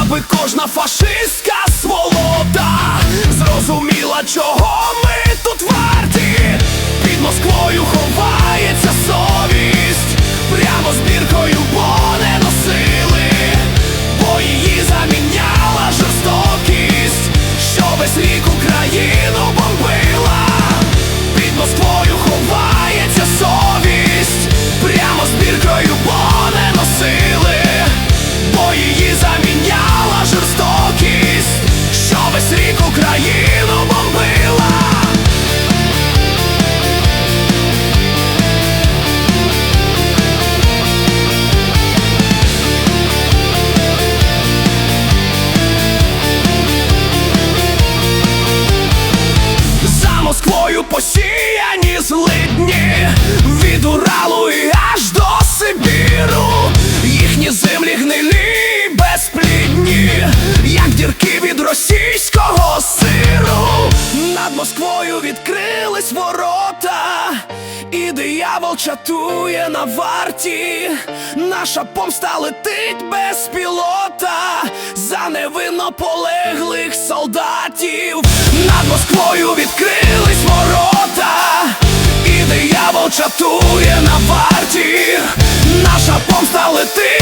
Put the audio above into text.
аби кожна фашистська сволота зрозуміла, чого ми. Москвою посіяні злидні Від Уралу і аж до Сибіру. Їхні землі гнилі безплідні Як дірки від російського сиру. Над Москвою відкрились ворота І диявол чатує на варті. Наша помста летить без пілота За невинно полеглих солдатів. Над Москвою відкрились ворота. І диявол чатує на варті. Наша помста летить